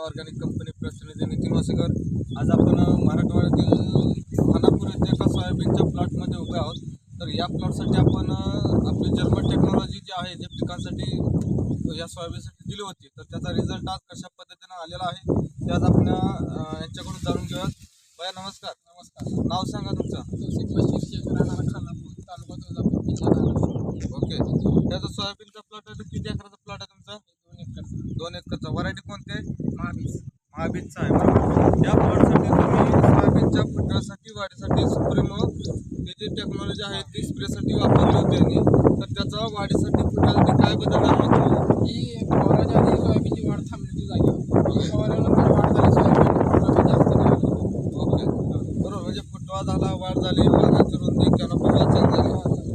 Organic company प्रतिनिधी नितीन वासेकर आज आपण मराठवाड्यातील खानापूर येथे एका सोयाबीनच्या प्लॉटमध्ये उभे आहोत. तर या प्लॉटसाठी आपण आपली जर्मन टेक्नॉलॉजी जी आहे जे पिकांसाठी या सोयाबीनसाठी दिली होती. तर त्याचा रिझल्ट आज कशा पद्धतीनं आलेला आहे ते आज आपण यांच्याकडून जाणून घेऊयात. भया नमस्कार. नमस्कार. नाव सांगा तुमचं. खानापूर तालुका तुळजापूर ओके. त्याचा सोयाबीनचा प्लॉट आहे तो किती एकराचा प्लॉट आहे दोन एकरचा व्हरायटी कोणती महाबीज. महाबीजचा आहे बरोबर या प्लॉटसाठी तुम्ही सोयाबीनच्या फुटव्यासाठी वाढीसाठी सुप्रीमो ही जी टेक्नॉलॉजी आहे ती स्प्रेसाठी वापरली होती तर त्याचा वाढीसाठी फुटव्यासाठी काय बदल जाणवला तुम्हाला ही फवाराच्या आधी सोयाबीनची वाढ थांबली होती फवाऱ्यानंतर वाढ झाली सोयाबीन जास्त ओके. बरोबर. म्हणजे फुटवा झाला वाढ झाली पानाची रुंदी कॅनोपी झाली.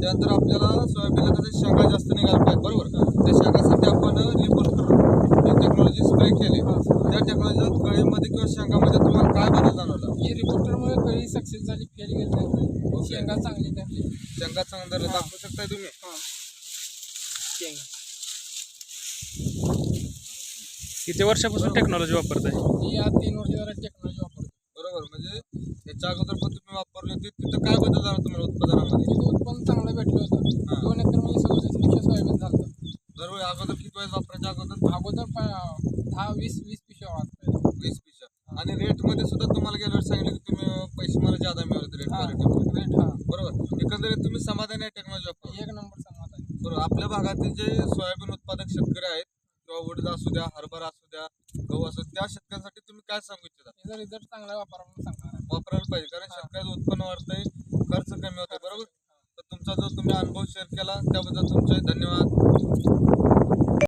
त्यानंतर आपल्याला सोयाबीनला कसं शेंगा जास्त निघाला पाहिजे बरोबर. त्या शेंगासाठी आपण रिपोर्ट करून ही टेक्नॉलॉजी स्प्रे केली. त्या टेक्नॉलॉजीच्या कळीमध्ये किंवा शेंगामध्ये तुम्हाला काय बदल जाणवला? ही रिपोर्टरमुळे कळी सक्सेस झाली फेल गेली नाही. शेंगा चांगली धरली शेंगा चांगला दाखवू शकताय तुम्ही? हां. शेंगा. किती वर्षापासून टेक्नॉलॉजी वापरताय? ही आज तीन वर्ष जरा टेक्नॉलॉजी वापरतो बरोबर. म्हणजे याच्या अगोदर पण तुम्ही वापरली होती तिथं काय बदल झाला तुम्हाला उत्पादनामध्ये तिथं उत्पन्न चांगलं भेटलं हां. होतं दोन एकर म्हणजे सदोतीस पिशा सोयाबीन झालं अगोदर किती वेळेस वापरायच्या अगोदर अगोदर प- दहा वीस वीस पिशा वाचल्या वीस पिशा आणि रेटमध्ये सुद्धा तुम्हाला गेल्या वेळेस सांगितलं की तुम्ही पैसे मला जादा मिळवले रेट हां. क्वालिटी रेट हां. बरोबर? एकंदरीत तुम्ही समाधानी आहे टेक्नॉलॉजी वापरून एक नंबर समाधान. बरोबर. आपल्या भागातील जे सोयाबीन उत्पादक शेतकरी आहेत किंवा उडीद असू द्या हरभरा असू द्या गहू असू द्या त्या शेतकऱ्यांसाठी तुम्ही काय सांगू इच्छिता? याचा रिझल्ट चांगला वापरा म्हणून सांगणार आहे. वापरायला पाहिजे. कारण शेतकऱ्याचं उत्पन्न वाढतंय खर्च कमी होतोय. बरोबर? तर तुमचा जो तुम्ही अनुभव शेअर केला त्याबद्दल तुमचे धन्यवाद.